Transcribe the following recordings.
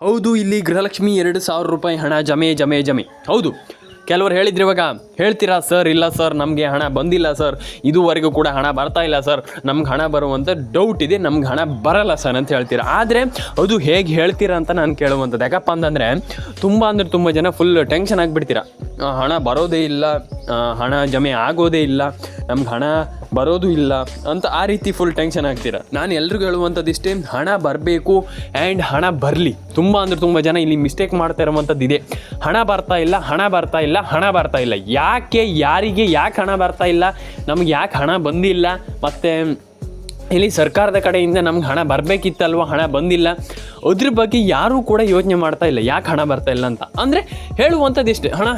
ಹೌದು, ಇಲ್ಲಿ ಗೃಹಲಕ್ಷ್ಮಿ ಎರಡು ಸಾವಿರ ರೂಪಾಯಿ ಹಣ ಜಮೆ ಜಮೆ ಜಮೆ. ಹೌದು, ಕೆಲವರು ಹೇಳಿದ್ರು ಇವಾಗ ಹೇಳ್ತೀರಾ, ಸರ್, ಇಲ್ಲ ಸರ್, ನಮಗೆ ಹಣ ಬಂದಿಲ್ಲ ಸರ್. ಇದುವರೆಗೂ ಕೂಡ ಹಣ ಬರ್ತಾ ಇಲ್ಲ ಸರ್. ನಮ್ಗೆ ಹಣ ಬರುವಂಥ ಡೌಟ್ ಇದೆ, ನಮ್ಗೆ ಹಣ ಬರಲ್ಲ ಸರ್ ಅಂತ ಹೇಳ್ತೀರಾ. ಆದರೆ, ಅದು ಹೇಗೆ ಹೇಳ್ತೀರಾ ಅಂತ ನಾನು ಕೇಳುವಂಥದ್ದು. ಯಾಕಪ್ಪ ಅಂತಂದರೆ, ತುಂಬ ಅಂದರೆ ತುಂಬ ಜನ ಫುಲ್ ಟೆನ್ಷನ್ ಆಗಿಬಿಡ್ತೀರಾ. ಹಣ ಬರೋದೇ ಇಲ್ಲ ಹಣ ಜಮೆ ಆಗೋದೇ ಇಲ್ಲ, ನಮ್ಗೆ ಹಣ ಬರೋದು ಇಲ್ಲ ಅಂತ ಆ ರೀತಿ ಫುಲ್ ಟೆನ್ಷನ್ ಆಗ್ತೀರ? ನಾನು ಎಲ್ರಿಗೂ ಹೇಳುವಂಥದ್ದು ಇಷ್ಟೇ, ಹಣ ಬರಬೇಕು ಆ್ಯಂಡ್ ಹಣ ಬರಲಿ. ತುಂಬ ಅಂದರೆ ತುಂಬ ಜನ ಇಲ್ಲಿ ಮಿಸ್ಟೇಕ್ ಮಾಡ್ತಾ ಇರುವಂಥದ್ದು ಇದೆ. ಹಣ ಬರ್ತಾ ಇಲ್ಲ, ಹಣ ಬರ್ತಾ ಇಲ್ಲ, ಹಣ ಬರ್ತಾ ಇಲ್ಲ. ಯಾಕೆ, ಯಾರಿಗೆ ಯಾಕೆ ಹಣ ಬರ್ತಾ ಇಲ್ಲ? ನಮ್ಗೆ ಯಾಕೆ ಹಣ ಬಂದಿಲ್ಲ? ಮತ್ತು ಇಲ್ಲಿ ಸರ್ಕಾರದ ಕಡೆಯಿಂದ ನಮ್ಗೆ ಹಣ ಬರಬೇಕಿತ್ತಲ್ವ, ಹಣ ಬಂದಿಲ್ಲ, ಅದ್ರ ಬಗ್ಗೆ ಯಾರೂ ಕೂಡ ಯೋಚನೆ ಮಾಡ್ತಾ ಇಲ್ಲ, ಯಾಕೆ ಹಣ ಬರ್ತಾ ಇಲ್ಲ ಅಂತ. ಅಂದರೆ ಹೇಳುವಂಥದ್ದು ಇಷ್ಟೇ ಹಣ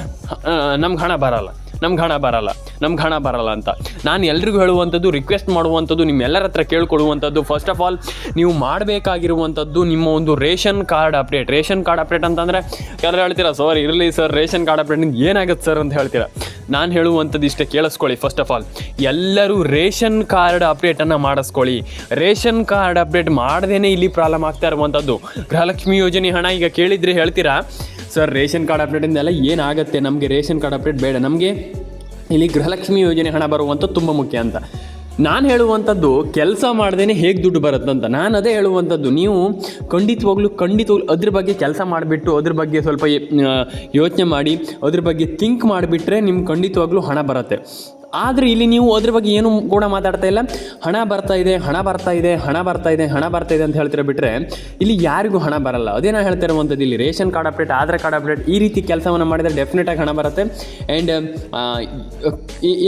ನಮ್ಗೆ ಹಣ ಬರಲ್ಲ. ನಮ್ಗೆ ಹಣ ಬರಲ್ಲ ನಮ್ಗೆ ಹಣ ಬರಲ್ಲ ಅಂತ. ನಾನು ಎಲ್ರಿಗೂ ಹೇಳುವಂಥದ್ದು ರಿಕ್ವೆಸ್ಟ್ ಮಾಡುವಂಥದ್ದು, ನಿಮ್ಮೆಲ್ಲರ ಹತ್ರ ಕೇಳ್ಕೊಡುವಂಥದ್ದು. ಫಸ್ಟ್ ಆಫ್ ಆಲ್ ನೀವು ಮಾಡಬೇಕಾಗಿರುವಂಥದ್ದು ನಿಮ್ಮ ಒಂದು ration card update. Ration card update ಅಂತಂದರೆ ಎಲ್ಲರೂ ಹೇಳ್ತೀರಾ, ಸರ್, ಇರಲಿ ಸರ್, ರೇಷನ್ ಕಾರ್ಡ್ ಅಪ್ಡೇಟ್ ಏನಾಗುತ್ತೆ ಸರ್? ಅಂತ ಹೇಳ್ತೀರಾ. ನಾನು ಹೇಳುವಂಥದ್ದು ಇಷ್ಟೇ ಕೇಳಿಸ್ಕೊಳ್ಳಿ. ಫಸ್ಟ್ ಆಫ್ ಆಲ್ ಎಲ್ಲರೂ ರೇಷನ್ ಕಾರ್ಡ್ ಅಪ್ಡೇಟನ್ನು ಮಾಡಿಸ್ಕೊಳ್ಳಿ. ರೇಷನ್ ಕಾರ್ಡ್ ಅಪ್ಡೇಟ್ ಮಾಡ್ದೇ ಇಲ್ಲಿ ಪ್ರಾಬ್ಲಮ್ ಆಗ್ತಾ ಇರುವಂಥದ್ದು. ಗೃಹಲಕ್ಷ್ಮಿ ಯೋಜನೆ ಹಣ ಈಗ ಕೇಳಿದರೆ ಹೇಳ್ತೀರಾ ಸರ್, ರೇಷನ್ ಕಾರ್ಡ್ ಅಪ್ಡೇಟಿಂದ ಎಲ್ಲ ಏನಾಗುತ್ತೆ? ನಮಗೆ ರೇಷನ್ ಕಾರ್ಡ್ ಅಪ್ಡೇಟ್ ಬೇಡ. ನಮಗೆ ಇಲ್ಲಿ ಗೃಹಲಕ್ಷ್ಮಿ ಯೋಜನೆ ಹಣ ಬರುವಂಥದ್ದು ತುಂಬ ಮುಖ್ಯ ಅಂತ. ನಾನು ಹೇಳುವಂಥದ್ದು ಕೆಲಸ ಮಾಡ್ದೇ ಹೇಗೆ ದುಡ್ಡು ಬರುತ್ತಂತ. ನಾನು ಅದೇ ಹೇಳುವಂಥದ್ದು, ನೀವು ಖಂಡಿತವಾಗ್ಲೂ ಖಂಡಿತವಾಗ್ಲೂ ಅದ್ರ ಬಗ್ಗೆ ಕೆಲಸ ಮಾಡಿಬಿಟ್ಟು, ಅದ್ರ ಬಗ್ಗೆ ಸ್ವಲ್ಪ ಯೋಚನೆ ಮಾಡಿ, ಅದ್ರ ಬಗ್ಗೆ ಥಿಂಕ್ ಮಾಡಿಬಿಟ್ರೆ ನಿಮ್ಗೆ ಖಂಡಿತವಾಗ್ಲೂ ಹಣ ಬರುತ್ತೆ. ಆದರೆ ಇಲ್ಲಿ ನೀವು ಅದ್ರ ಬಗ್ಗೆ ಏನು ಕೂಡ ಮಾತಾಡ್ತಾ ಇಲ್ಲ. ಹಣ ಬರ್ತಾ ಇದೆ, ಹಣ ಬರ್ತಾ ಇದೆ, ಹಣ ಬರ್ತಾ ಇದೆ, ಹಣ ಬರ್ತಾ ಇದೆ ಅಂತ ಹೇಳ್ತೀರ ಬಿಟ್ಟರೆ ಇಲ್ಲಿ ಯಾರಿಗೂ ಹಣ ಬರಲ್ಲ. ಅದೇ ನಾನು ಇಲ್ಲಿ ration card update, Aadhaar card update ಈ ರೀತಿ ಕೆಲಸವನ್ನು ಮಾಡಿದರೆ ಡೆಫಿನೆಟಾಗಿ ಹಣ ಬರುತ್ತೆ. ಆ್ಯಂಡ್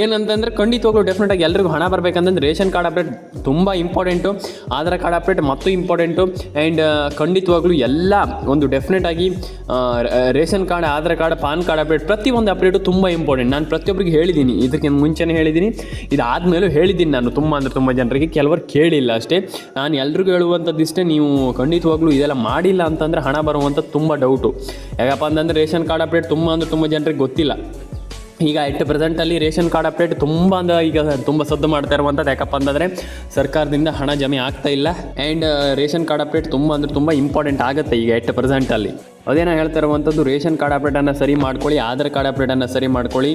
ಏನಂತಂದರೆ ಖಂಡಿತವಾಗ್ಲೂ ಡೆಫಿನೆಟಾಗಿ ಎಲ್ರಿಗೂ ಹಣ ಬರಬೇಕಂತಂದ್ರೆ ರೇಷನ್ ಕಾರ್ಡ್ ಅಪ್ಡೇಟ್ ತುಂಬ ಇಂಪಾರ್ಟೆಂಟು ಆಧಾರ್ ಕಾರ್ಡ್ ಅಪ್ಡೇಟ್ ಮತ್ತು ಇಂಪಾರ್ಟೆಂಟು ಆ್ಯಂಡ್ ಖಂಡಿತವಾಗ್ಲೂ ಎಲ್ಲ ಒಂದು ಡೆಫಿನೆಟಾಗಿ ration card, Aadhaar card, PAN card update ಪ್ರತಿಯೊಂದು ಅಪ್ಡೇಟು ತುಂಬ ಇಂಪಾರ್ಟೆಂಟ್ ನಾನು ಪ್ರತಿಯೊಬ್ಬರಿಗೆ ಹೇಳಿದ್ದೀನಿ ಇದಕ್ಕೆ ಮುಂಚೆನೇ ಹೇಳಿದ್ದೀನಿ. ಇದಾದಮೇಲೂ ಹೇಳಿದ್ದೀನಿ ನಾನು ತುಂಬ ಅಂದರೆ ತುಂಬ ಜನರಿಗೆ, ಕೆಲವರು ಕೇಳಿಲ್ಲ ಅಷ್ಟೇ. ನಾನು ಎಲ್ರಿಗೂ ಹೇಳುವಂಥದ್ದು ಇಷ್ಟೇ ನೀವು ಖಂಡಿತವಾಗ್ಲೂ ಇದೆಲ್ಲ ಮಾಡಿಲ್ಲ ಅಂತಂದರೆ ಹಣ ಬರುವಂಥ ತುಂಬ ಡೌಟು ಯಾಕಪ್ಪ ಅಂತಂದರೆ ರೇಷನ್ ಕಾರ್ಡ್ ಅಪ್ಡೇಟ್ ತುಂಬ ಅಂದರೆ ತುಂಬ ಜನರಿಗೆ ಗೊತ್ತಿಲ್ಲ. ಈಗ ಎಟ್ ಪ್ರೆಸೆಂಟಲ್ಲಿ ರೇಷನ್ ಕಾರ್ಡ್ ಅಪ್ಡೇಟ್ ತುಂಬ ಅಂದ್ರೆ ಈಗ ತುಂಬ ಸದ್ದು ಮಾಡ್ತಾ ಇರುವಂಥದ್ದು. ಯಾಕಪ್ಪ ಅಂತಂದರೆ ಸರ್ಕಾರದಿಂದ ಹಣ ಜಮೆ ಆಗ್ತಾ ಇಲ್ಲ. ಆ್ಯಂಡ್ ರೇಷನ್ ಕಾರ್ಡ್ ಅಪ್ಡೇಟ್ ತುಂಬ ಅಂದರೆ ತುಂಬ ಇಂಪಾರ್ಟೆಂಟ್ ಆಗುತ್ತೆ ಈಗ ಎಟ್ ಪ್ರೆಸೆಂಟಲ್ಲಿ ಅದೇನೋ ಹೇಳ್ತಾ ಇರುವಂಥದ್ದು, ರೇಷನ್ ಕಾರ್ಡ್ ಅಪ್ಡೇಟನ್ನು ಸರಿ ಮಾಡ್ಕೊಳ್ಳಿ, ಆಧಾರ್ ಕಾರ್ಡ್ ಅಪ್ಡೇಟನ್ನು ಸರಿ ಮಾಡ್ಕೊಳ್ಳಿ.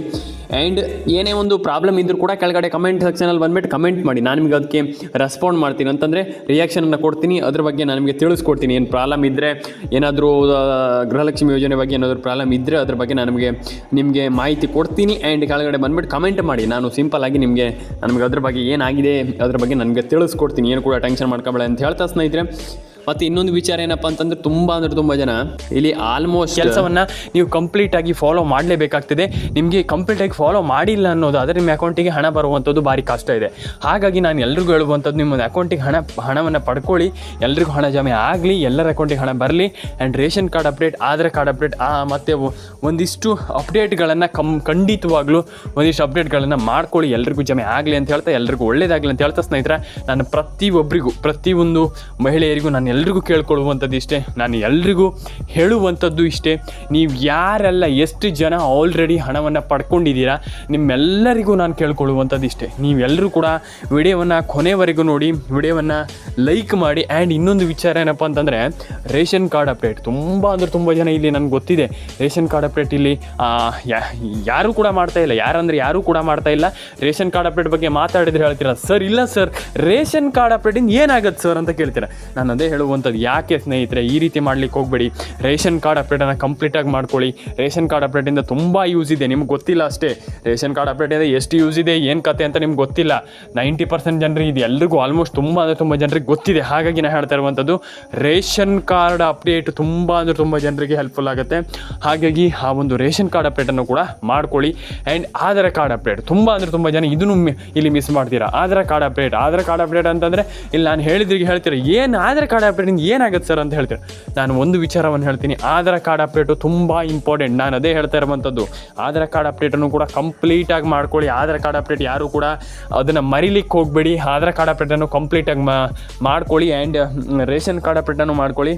ಆ್ಯಂಡ್ ಏನೇ ಒಂದು ಪ್ರಾಬ್ಲಮ್ ಇದ್ದರೂ ಕೂಡ ಕೆಳಗಡೆ ಕಮೆಂಟ್ ಸೆಕ್ಷನಲ್ಲಿ ಬಂದುಬಿಟ್ಟು ಕಮೆಂಟ್ ಮಾಡಿ. ನಾನು ನಿಮಗೆ ಅದಕ್ಕೆ ರೆಸ್ಪಾಂಡ್ ಮಾಡ್ತೀನಿ. ಅಂತಂದರೆ ರಿಯಾಕ್ಷನನ್ನು ಕೊಡ್ತೀನಿ. ಅದ್ರ ಬಗ್ಗೆ ನಾನು ನಿಮಗೆ ತಿಳಿಸ್ಕೊಡ್ತೀನಿ. ಏನು ಪ್ರಾಬ್ಲಮ್ ಇದ್ದರೆ ಏನಾದರೂ ಗೃಹಲಕ್ಷ್ಮಿ ಯೋಜನೆ ಬಗ್ಗೆ ಏನಾದರೂ ಪ್ರಾಬ್ಲಮ್ ಇದ್ದರೆ ಅದ್ರ ಬಗ್ಗೆ ನಾನು ನಿಮಗೆ ನಿಮಗೆ ಮಾಹಿತಿ ಕೊಡ್ತೀನಿ. ಆ್ಯಂಡ್ ಕೆಳಗಡೆ ಬಂದುಬಿಟ್ಟು ಕಮೆಂಟ್ ಮಾಡಿ. ನಾನು ಸಿಂಪಲ್ ಆಗಿ ನಿಮಗೆ ನಮಗೆ ಅದ್ರ ಬಗ್ಗೆ ಏನಾಗಿದೆ ಅದ್ರ ಬಗ್ಗೆ ನನಗೆ ತಿಳಿಸ್ಕೊಡ್ತೀನಿ. ಏನು ಕೂಡ ಟೆನ್ಷನ್ ಮಾಡ್ಕೊಬೇಡ ಅಂತ ಹೇಳ್ತಾ ಸ್ನೇಹಿತರೆ. ಮತ್ತು ಇನ್ನೊಂದು ವಿಚಾರ ಏನಪ್ಪ ಅಂತಂದ್ರೆ ತುಂಬ ಅಂದ್ರೆ ತುಂಬ ಜನ ಇಲ್ಲಿ ಆಲ್ಮೋಸ್ಟ್ ಕೆಲಸವನ್ನು ನೀವು ಕಂಪ್ಲೀಟ್ ಆಗಿ ಫಾಲೋ ಮಾಡಲೇಬೇಕಾಗ್ತದೆ. ನಿಮಗೆ ಕಂಪ್ಲೀಟ್ ಆಗಿ ಫಾಲೋ ಮಾಡಿಲ್ಲ ಅನ್ನೋದು, ಆದರೆ ನಿಮ್ಮ ಅಕೌಂಟಿಗೆ ಹಣ ಬರುವಂಥದ್ದು ಭಾರಿ ಕಷ್ಟ ಇದೆ. ಹಾಗಾಗಿ ನಾನು ಎಲ್ರಿಗೂ ಹೇಳುವಂಥದ್ದು, ನಿಮ್ಮ ಅಕೌಂಟಿಗೆ ಹಣ, ಹಣವನ್ನು ಪಡ್ಕೊಳ್ಳಿ. ಎಲ್ರಿಗೂ ಹಣ ಜಮೆ ಆಗಲಿ, ಎಲ್ಲರ ಅಕೌಂಟಿಗೆ ಹಣ ಬರಲಿ. And ration card update Aadhaar card update ಮತ್ತು ಒಂದಿಷ್ಟು ಅಪ್ಡೇಟ್ಗಳನ್ನು ಕಮ್ ಖಂಡಿತವಾಗ್ಲೂ ಒಂದಿಷ್ಟು ಅಪ್ಡೇಟ್ಗಳನ್ನು ಮಾಡ್ಕೊಳ್ಳಿ. ಎಲ್ರಿಗೂ ಜಮೆ ಆಗಲಿ ಅಂತ ಹೇಳ್ತಾ, ಎಲ್ರಿಗೂ ಒಳ್ಳೇದಾಗಲಿ ಅಂತ ಹೇಳ್ತಾ ಸ್ನೇಹಿತರೆ, ನಾನು ಪ್ರತಿಯೊಬ್ಬರಿಗೂ ಪ್ರತಿಯೊಂದು ಮಹಿಳೆಯರಿಗೂ ನಾನು ಎಲ್ರಿಗೂ ಕೇಳ್ಕೊಳ್ಳುವಂಥದ್ದು ಇಷ್ಟೇ, ನಾನು ಎಲ್ರಿಗೂ ಹೇಳುವಂಥದ್ದು ಇಷ್ಟೇ. ನೀವು ಯಾರೆಲ್ಲ ಎಷ್ಟು ಜನ ಆಲ್ರೆಡಿ ಹಣವನ್ನು ಪಡ್ಕೊಂಡಿದ್ದೀರಾ, ನಿಮ್ಮೆಲ್ಲರಿಗೂ ನಾನು ಕೇಳ್ಕೊಳ್ಳುವಂಥದ್ದು ಇಷ್ಟೇ. ನೀವೆಲ್ಲರೂ ಕೂಡ ವಿಡಿಯೋವನ್ನು ಕೊನೆವರೆಗೂ ನೋಡಿ, ವಿಡಿಯೋವನ್ನು ಲೈಕ್ ಮಾಡಿ ಆ್ಯಂಡ್ ಇನ್ನೊಂದು ವಿಚಾರ ಏನಪ್ಪ ಅಂತಂದರೆ, ರೇಷನ್ ಕಾರ್ಡ್ ಅಪ್ಡೇಟ್ ತುಂಬ ಅಂದರೆ ತುಂಬ ಜನ ಇಲ್ಲಿ ನನಗೆ ಗೊತ್ತಿದೆ, ರೇಷನ್ ಕಾರ್ಡ್ ಅಪ್ಡೇಟ್ ಇಲ್ಲಿ ಯಾರು ಕೂಡ ಮಾಡ್ತಾ ಇಲ್ಲ. ಯಾರಂದರೆ ಯಾರೂ ಕೂಡ ಮಾಡ್ತಾ ಇಲ್ಲ. ರೇಷನ್ ಕಾರ್ಡ್ ಅಪ್ಡೇಟ್ ಬಗ್ಗೆ ಮಾತಾಡಿದ್ರೆ ಹೇಳ್ತೀರಾ, ಸರ್, ಇಲ್ಲ ಸರ್, ರೇಷನ್ ಕಾರ್ಡ್ ಅಪ್ಡೇಟಿಂದ ಏನಾಗುತ್ತೆ ಸರ್? ಅಂತ ಕೇಳ್ತೀರಾ. ನಾನು ಅದೇ ಹೇಳುವಂಥದ್ದು. ಯಾಕೆ ಸ್ನೇಹಿತರೆ, ಈ ರೀತಿ ಮಾಡ್ಲಿಕ್ಕೆ ಹೋಗಬೇಡಿ. ರೇಷನ್ ಕಾರ್ಡ್ ಅಪ್ಡೇಟನ್ನು ಕಂಪ್ಲೀಟಾಗಿ ಮಾಡ್ಕೊಳ್ಳಿ. ರೇಷನ್ ಕಾರ್ಡ್ ಅಪ್ಡೇಟಿಂದ ತುಂಬ ಯೂಸ್ ಇದೆ. ನಿಮ್ಗೆ ಗೊತ್ತಿಲ್ಲ ಅಷ್ಟೇ. ರೇಷನ್ ಕಾರ್ಡ್ ಅಪ್ಡೇಟಿಂದ ಎಷ್ಟು ಯೂಸ್ ಇದೆ, ಏನು ಕತೆ ಅಂತ ನಿಮ್ಗೆ ಗೊತ್ತಿಲ್ಲ. ನೈಂಟಿ ಪರ್ಸೆಂಟ್ ಜನರಿಗೆ ಇದು. ಎಲ್ರಿಗೂ ಆಲ್ಮೋಸ್ಟ್ ತುಂಬ ಅಂದರೆ ತುಂಬ ಜನರಿಗೆ ಗೊತ್ತಿದೆ. ಹಾಗಾಗಿ ನಾನು ಹೇಳ್ತಾ ಇರುವಂಥದ್ದು, ರೇಷನ್ ಕಾರ್ಡ್ ಅಪ್ಡೇಟ್ ತುಂಬ ಅಂದರೆ ತುಂಬ ಜನರಿಗೆ ಹೆಲ್ಪ್ಫುಲ್ ಆಗುತ್ತೆ. ಹಾಗಾಗಿ ಆ ಒಂದು ರೇಷನ್ ಕಾರ್ಡ್ ಅಪ್ಡೇಟನ್ನು ಕೂಡ ಮಾಡ್ಕೊಳ್ಳಿ. ಆ್ಯಂಡ್ ಆಧಾರ್ ಕಾರ್ಡ್ ಅಪ್ಡೇಟ್, ತುಂಬ ಅಂದರೆ ತುಂಬ ಜನ ಇದನ್ನು ಇಲ್ಲಿ ಮಿಸ್ ಮಾಡ್ತೀರಾ. Aadhaar card update, Aadhaar card update ಅಂತಂದರೆ, ಇಲ್ಲಿ ನಾನು ಹೇಳಿದ್ರಿಗೆ ಹೇಳ್ತೀರಾ, ಏನು ಆಧಾರ್ ಕಾರ್ಡ್ ಅಪ್ಡೇಟಿಂದ ಏನಾಗುತ್ತೆ ಸರ್ ಅಂತ ಹೇಳ್ತೀರಾ? ನಾನು ಒಂದು ವಿಚಾರವನ್ನು ಹೇಳ್ತೀನಿ. ಆಧಾರ್ ಕಾರ್ಡ್ ಅಪ್ಡೇಟು ತುಂಬ ಇಂಪಾರ್ಟೆಂಟ್ ನಾನು ಅದೇ ಹೇಳ್ತಾ ಇರುವಂಥದ್ದು. ಆಧಾರ್ ಕಾರ್ಡ್ ಅಪ್ಡೇಟನ್ನು ಕೂಡ ಕಂಪ್ಲೀಟಾಗಿ ಮಾಡ್ಕೊಳ್ಳಿ. ಆಧಾರ್ ಕಾರ್ಡ್ ಅಪ್ಡೇಟ್ ಯಾರು ಕೂಡ ಅದನ್ನು ಮರಿಲಿಕ್ಕೆ ಹೋಗಬೇಡಿ. ಆಧಾರ್ ಕಾರ್ಡ್ ಅಪ್ಡೇಟನ್ನು ಕಂಪ್ಲೀಟಾಗಿ ಮಾಡ್ಕೊಳ್ಳಿ ಆ್ಯಂಡ್ ರೇಷನ್ ಕಾರ್ಡ್ ಅಪ್ಡೇಟನ್ನು ಮಾಡ್ಕೊಳ್ಳಿ.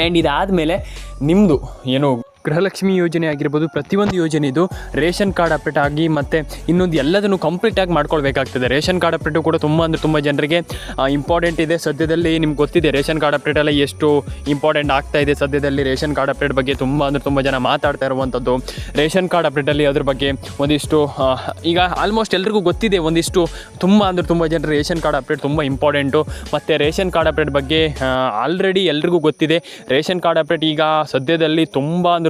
ಆ್ಯಂಡ್ ಇದಾದಮೇಲೆ ನಿಮ್ಮದು ಏನು ಗೃಹಲಕ್ಷ್ಮಿ ಯೋಜನೆ ಆಗಿರ್ಬೋದು, ಪ್ರತಿಯೊಂದು ಯೋಜನೆ ಇದು ರೇಷನ್ ಕಾರ್ಡ್ ಅಪ್ಡೇಟ್ ಆಗಿ ಮತ್ತು ಇನ್ನೊಂದು ಎಲ್ಲದನ್ನು ಕಂಪ್ಲೀಟಾಗಿ ಮಾಡ್ಕೊಳ್ಬೇಕಾಗ್ತದೆ. ರೇಷನ್ ಕಾರ್ಡ್ ಅಪ್ಡೇಟು ಕೂಡ ತುಂಬ ಅಂದರೆ ತುಂಬ ಜನರಿಗೆ ಇಂಪಾರ್ಟೆಂಟ್ ಇದೆ. ಸದ್ಯದಲ್ಲಿ ನಿಮ್ಗೆ ಗೊತ್ತಿದೆ, ರೇಷನ್ ಕಾರ್ಡ್ ಅಪ್ಡೇಟ್ ಎಲ್ಲ ಎಷ್ಟು ಇಂಪಾರ್ಟೆಂಟ್ ಆಗ್ತಾ ಇದೆ. ಸದ್ಯದಲ್ಲಿ ರೇಷನ್ ಕಾರ್ಡ್ ಅಪ್ಡೇಟ್ ಬಗ್ಗೆ ತುಂಬ ಅಂದರೆ ತುಂಬ ಜನ ಮಾತಾಡ್ತಾ ಇರುವಂಥದ್ದು ರೇಷನ್ ಕಾರ್ಡ್ ಅಪ್ಡೇಟಲ್ಲಿ ಅದ್ರ ಬಗ್ಗೆ ಒಂದಿಷ್ಟು ಈಗ ಆಲ್ಮೋಸ್ಟ್ ಎಲ್ರಿಗೂ ಗೊತ್ತಿದೆ, ಒಂದಿಷ್ಟು ತುಂಬ ಅಂದರೆ ತುಂಬ ಜನರು ರೇಷನ್ ಕಾರ್ಡ್ ಅಪ್ಡೇಟ್ ತುಂಬ ಇಂಪಾರ್ಟೆಂಟು ಮತ್ತು ರೇಷನ್ ಕಾರ್ಡ್ ಅಪ್ಡೇಟ್ ಬಗ್ಗೆ ಆಲ್ರೆಡಿ ಎಲ್ರಿಗೂ ಗೊತ್ತಿದೆ. ರೇಷನ್ ಕಾರ್ಡ್ ಅಪ್ಡೇಟ್ ಈಗ ಸದ್ಯದಲ್ಲಿ ತುಂಬ ಅಂದರೆ